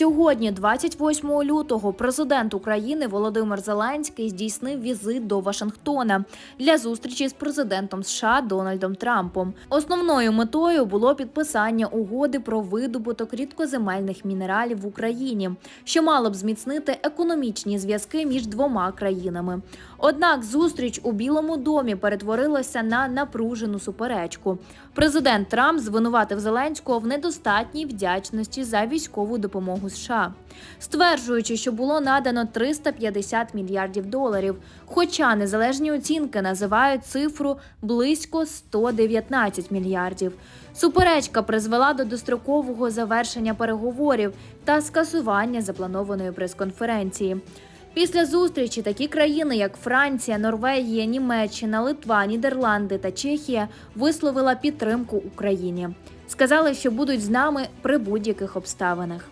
Сьогодні, 28 лютого, президент України Володимир Зеленський здійснив візит до Вашингтона для зустрічі з президентом США Дональдом Трампом. Основною метою було підписання угоди про видобуток рідкоземельних мінералів в Україні, що мало б зміцнити економічні зв'язки між двома країнами. Однак зустріч у Білому домі перетворилася на напружену суперечку. Президент Трамп звинуватив Зеленського в недостатній вдячності за військову допомогу США, стверджуючи, що було надано 350 мільярдів доларів. Хоча незалежні оцінки називають цифру близько 119 мільярдів. Суперечка призвела до дострокового завершення переговорів та скасування запланованої прес-конференції. Після зустрічі такі країни, як Франція, Норвегія, Німеччина, Литва, Нідерланди та Чехія, висловила підтримку Україні. Сказали, що будуть з нами при будь-яких обставинах.